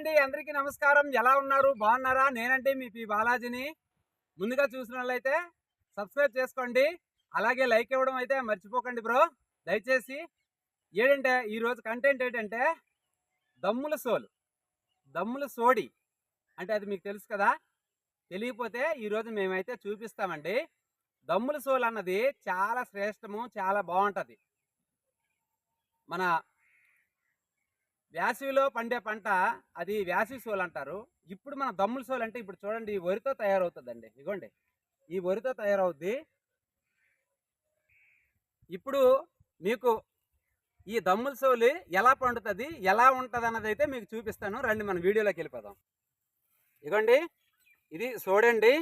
అండి అందరికీ నమస్కారం. ఎలా ఉన్నారు? బాగున్నారా? నేనంటే మీ పి బాలాజీని. ముందుగా చూసిన వాళ్ళైతే సబ్స్క్రైబ్ చేసుకోండి. అలాగే లైక్ ఇవ్వడం అయితే మర్చిపోకండి బ్రో. దయచేసి ఏంటంటే ఈరోజు కంటెంట్ ఏంటంటే దమ్ముల సోలు. దమ్ముల సోడి. అంటే అది మీకు తెలుసు కదా? తెలియకపోతే ఈరోజు మేమైతే చూపిస్తామండి. దమ్ముల సోల్ అన్నది చాలా శ్రేష్టము చాలా బాగుంటుంది. మన వేసవిలో పండే పంట అది వేసవి సోలు అంటారు. ఇప్పుడు మన దమ్ముల సోలు అంటే ఇప్పుడు చూడండి ఈ వరితో తయారవుతుందండి. ఇగోండి ఈ వరితో తయారవుద్ది. ఇప్పుడు మీకు ఈ దమ్ముల సోలి ఎలా పండుతుంది ఎలా ఉంటుంది అన్నది అయితే మీకు చూపిస్తాను. రండి మన వీడియోలోకి వెళ్ళిపోదాం. ఇగోండి ఇది చూడండి.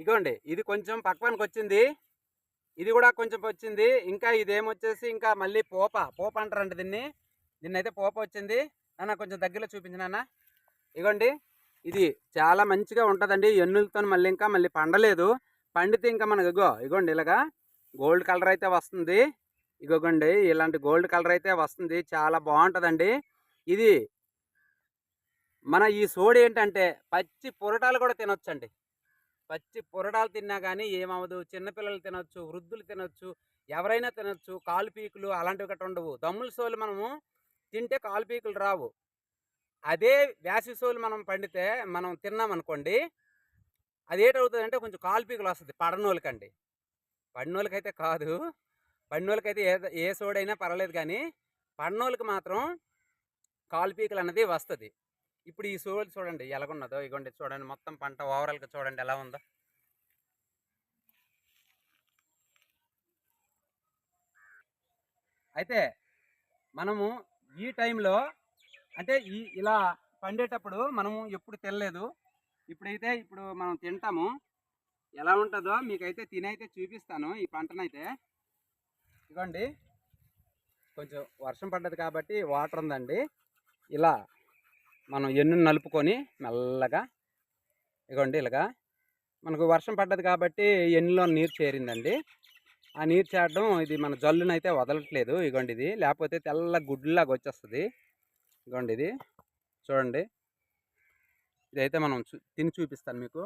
ఇగోండి ఇది కొంచెం పక్వానికి వచ్చింది. ఇది కూడా కొంచెం వచ్చింది. ఇంకా ఇదేమొచ్చేసి ఇంకా మళ్ళీ పోప పోప అంటారండి దీన్ని. నిన్నైతే పోప వచ్చింది. నాన్న కొంచెం దగ్గరలో చూపించినాన్న ఇగోండి. ఇది చాలా మంచిగా ఉంటుందండి. ఎన్నులతో మళ్ళీ ఇంకా మళ్ళీ పండలేదు. పండితే ఇంకా మనకు ఇగో ఇగోండి ఇలాగా. గోల్డ్ కలర్ అయితే వస్తుంది. ఇగోగండి ఇలాంటి గోల్డ్ కలర్ అయితే వస్తుంది. చాలా బాగుంటుందండి. ఇది మన ఈ సోడి ఏంటంటే పచ్చి పొరటాలు కూడా తినొచ్చండి. పచ్చి పొరటాలు తిన్నా కానీ ఏమవదు చిన్నపిల్లలు తినొచ్చు వృద్ధులు తినొచ్చు ఎవరైనా తినొచ్చు. కాలు పీకులు అలాంటివి గట్రా ఉండవు. దమ్ముల సోలు మనము తింటే కాలు పీకులు రావు. అదే వేసి సోలు మనం పండితే మనం తిన్నామనుకోండి అది అంటే కొంచెం కాలు పీకులు వస్తుంది పడనోళ్ళకండి. పడినోళ్ళకైతే కాదు పడినోళ్ళకైతే ఏ ఏ సోడైనా పర్వాలేదు కానీ పడినోళ్ళకి మాత్రం కాలు పీకులు అన్నది వస్తుంది. ఇప్పుడు ఈ సోలు చూడండి ఎలాగున్నదో ఇగోండి చూడండి మొత్తం పంట ఓవరాల్గా చూడండి ఎలా ఉందో. అయితే మనము ఈ టైంలో అంటే ఈ ఇలా పండేటప్పుడు మనము ఎప్పుడు తినలేదు. ఇప్పుడైతే ఇప్పుడు మనం తింటాము. ఎలా ఉంటుందో మీకైతే తినైతే చూపిస్తాను ఈ పంటనైతే. ఇదిగోండి. కొంచెం వర్షం పడ్డది కాబట్టి వాటర్ ఉందండి. ఇలా మనం ఎన్ను నలుపుకొని మెల్లగా ఇగోండి ఇలాగా. మనకు వర్షం పడ్డది కాబట్టి ఎన్నులో నీరు చేరిందండి. ఆ నీరు చేరడం ఇది మన జల్లునైతే వదలట్లేదు ఇగోండి ఇది. లేకపోతే తెల్ల గుడ్లాగా వచ్చేస్తుంది. ఇగోండి ఇది. చూడండి. ఇదైతే మనం చూ తిని చూపిస్తాను మీకు.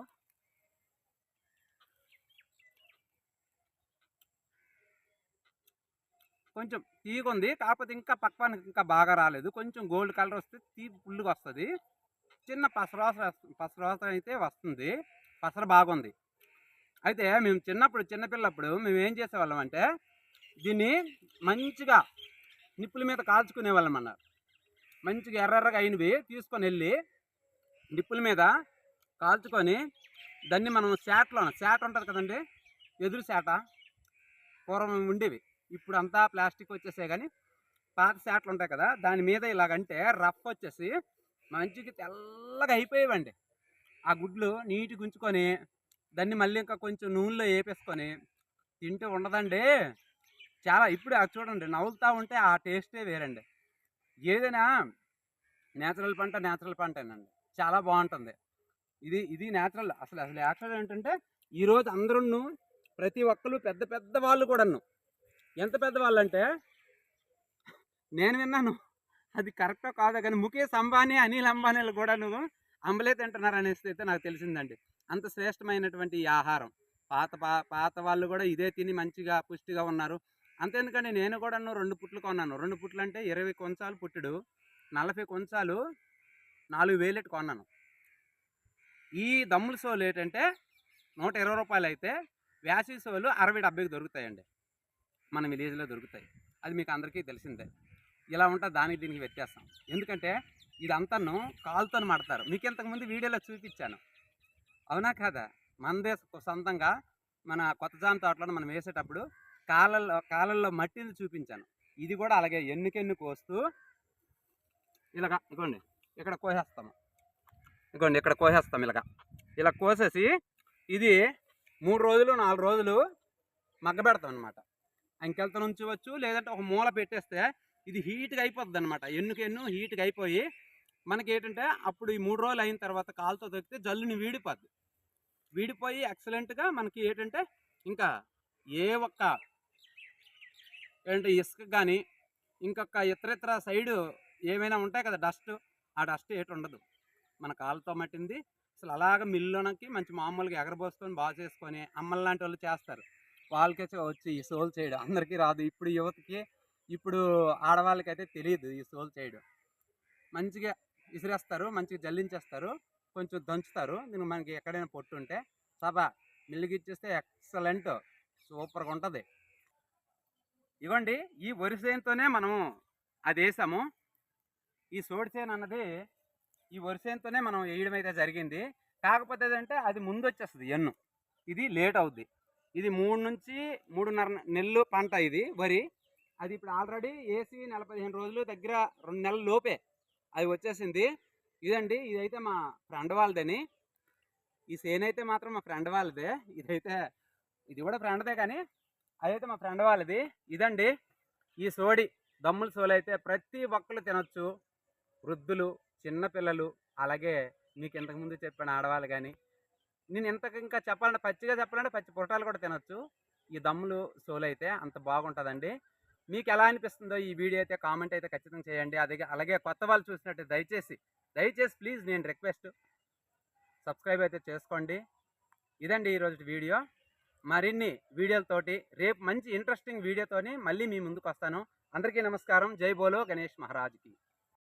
కొంచెం తీగ ఉంది. కాకపోతే ఇంకా పక్వానికి ఇంకా బాగా రాలేదు. కొంచెం గోల్డ్ కలర్ వస్తే తీ ఫుల్గా వస్తుంది. చిన్న పసరాస పసరాస అయితే వస్తుంది. పసర బాగుంది. అయితే మేము చిన్నప్పుడు చిన్నపిల్లప్పుడు మేము ఏం చేసేవాళ్ళం అంటే దీన్ని మంచిగా నిప్పుల మీద కాల్చుకునేవాళ్ళం అన్నారు. మంచిగా ఎర్రగా అయినవి తీసుకొని వెళ్ళి నిప్పుల మీద కాల్చుకొని దాన్ని మనం శాటలో శాట ఉంటుంది కదండి ఎదురు శాట పూర్వం ఉండేవి. ఇప్పుడు అంతా ప్లాస్టిక్ వచ్చేసే కానీ పాత శాటలు ఉంటాయి కదా దాని మీద ఇలాగంటే రఫ్ వచ్చేసి మంచిగా తెల్లగా అయిపోయేవండి. ఆ గుడ్లు నీట్గా ఉంచుకొని దాన్ని మళ్ళీ ఇంకా కొంచెం నూనెలో వేపేసుకొని తింటే ఉండదండి. చాలా ఇప్పుడు అది చూడండి నవ్వులుతూ ఉంటే ఆ టేస్టే వేరండి. ఏదైనా నేచురల్ పంట నేచురల్ పంటేనండి. చాలా బాగుంటుంది. ఇది ఇది నేచురల్. అసలు అసలు యాక్చువల్ ఏంటంటే ఈరోజు అందరూ ప్రతి ఒక్కరు పెద్ద పెద్ద వాళ్ళు కూడాను. ఎంత పెద్దవాళ్ళు అంటే నేను విన్నాను అది కరెక్టో కాదో కానీ ముఖేష్ అంబానీ అనిల్ అంబానీలు కూడాను అంబలే తింటున్నారు అనేసి అయితే నాకు తెలిసిందండి. అంత శ్రేష్టమైనటువంటి ఈ ఆహారం. పాత పా పాత వాళ్ళు కూడా ఇదే తిని మంచిగా పుష్టిగా ఉన్నారు. అంతేందుకండి నేను కూడా రెండు పుట్లు కొన్నాను. రెండు పుట్లు అంటే ఇరవై కొంచాలు పుట్టుడు నలభై కొంచాలు నాలుగు వేలెట్టు కొన్నాను. ఈ దమ్ముల సోలు ఏంటంటే నూట ఇరవై రూపాయలు అయితే వేసవి సోలు అరవై డెబ్బైకి దొరుకుతాయండి. మన విలేజ్లో దొరుకుతాయి. అది మీకు అందరికీ తెలిసిందే. ఇలా ఉంటే దానికి దీనికి వ్యత్యాసం. ఎందుకంటే ఇదంతాను కాలుతో మడతారు. మీకు ఇంతకుముందు వీడియోలో చూపించాను. అవునా కాదా? మనదే సొంతంగా మన కొత్త జామ తోటలో మనం వేసేటప్పుడు కాలల్లో కాలల్లో మట్టిని చూపించాను. ఇది కూడా అలాగే ఎన్నుకెన్ను కోస్తూ ఇలాగ ఇగోండి ఇక్కడ కోసేస్తాము. ఇగోండి ఇక్కడ కోసేస్తాం ఇలాగ. ఇలా కోసేసి ఇది మూడు రోజులు నాలుగు రోజులు మగ్గబెడతాం అనమాట అంకెలతో ఉంచవచ్చు లేదంటే ఒక మూల పెట్టేస్తే ఇది హీట్గా అయిపోతుంది అనమాట ఎన్నుకెన్ను హీట్గా అయిపోయి మనకి ఏంటంటే అప్పుడు ఈ మూడు రోజులు అయిన తర్వాత కాలుతో తొక్కితే జల్లుని వీడిపోద్ది. వీడిపోయి ఎక్సలెంట్గా మనకి ఏంటంటే ఇంకా ఏ ఒక్క ఏంటంటే ఇసుక కానీ ఇంకొక ఇతర ఇతర సైడు ఏమైనా ఉంటాయి కదా డస్ట్ ఆ డస్ట్ ఏటి ఉండదు. మన కాళ్ళతో మట్టింది. అసలు అలాగ మిల్లునకి మంచి మామూలుగా ఎగరబోసుకొని బాగా చేసుకొని అమ్మల లాంటి వాళ్ళు చేస్తారు. వాళ్ళకే వచ్చి ఈ సోల్ చేయడం. అందరికీ రాదు. ఇప్పుడు యువతకి ఇప్పుడు ఆడవాళ్ళకైతే తెలియదు ఈ సోల్ చేయడం. మంచిగా విసిరేస్తారు మంచిగా జల్లించేస్తారు. కొంచెం దంచుతారు. దీనికి మనకి ఎక్కడైనా పొట్టు ఉంటే సభ మిల్లుకి ఇచ్చేస్తే ఎక్సలెంట్ సూపర్గా ఉంటుంది. ఇవ్వండి ఈ వరి చేనుతోనే మనం అది వేసాము. ఈ సోడి చేను అన్నది ఈ వరిసేనుతోనే మనం వేయడం అయితే జరిగింది. కాకపోతే ఏంటంటే అది ముందు వచ్చేస్తుంది ఎన్ను. ఇది లేట్ అవుద్ది. ఇది మూడు నుంచి మూడున్నర నెలలు పంట ఇది వరి. అది ఇప్పుడు ఆల్రెడీ ఏసీ నెల పదిహేను రోజులు దగ్గర రెండు నెలల లోపే అది వచ్చేసింది. ఇదండి. ఇదైతే మా ఫ్రెండ్ వాళ్ళదని. ఈ సేన్ అయితే మాత్రం మా ఫ్రెండ్ వాళ్ళదే. ఇదైతే ఇది కూడా ఫ్రెండ్దే కానీ అదైతే మా ఫ్రెండ్ వాళ్ళది. ఇదండి. ఈ సోడి దమ్ముల సోలు అయితే ప్రతి ఒక్కరు తినొచ్చు. వృద్ధులు చిన్నపిల్లలు అలాగే మీకు ఇంతకుముందు చెప్పిన ఆడవాళ్ళు కానీ. నేను ఇంతకు ఇంకా చెప్పాలంటే పచ్చిగా చెప్పాలంటే పచ్చి పొట్టాలు కూడా తినొచ్చు. ఈ దమ్ములు సోలు అయితే అంత బాగుంటుందండి. మీకు ఎలా అనిపిస్తుందో ఈ వీడియో అయితే కామెంట్ అయితే ఖచ్చితంగా చేయండి. అదే అలాగే కొత్త వాళ్ళు చూసినట్టు దయచేసి దయచేసి ప్లీజ్ నేను రిక్వెస్ట్ సబ్స్క్రైబ్ అయితే చేసుకోండి. ఇదండి ఈరోజు వీడియో. మరిన్ని వీడియోలతోటి రేపు మంచి ఇంట్రెస్టింగ్ వీడియోతోని మళ్ళీ మీ ముందుకు వస్తాను అందరికీ నమస్కారం. జై బోలో గణేష్ మహారాజ్కి.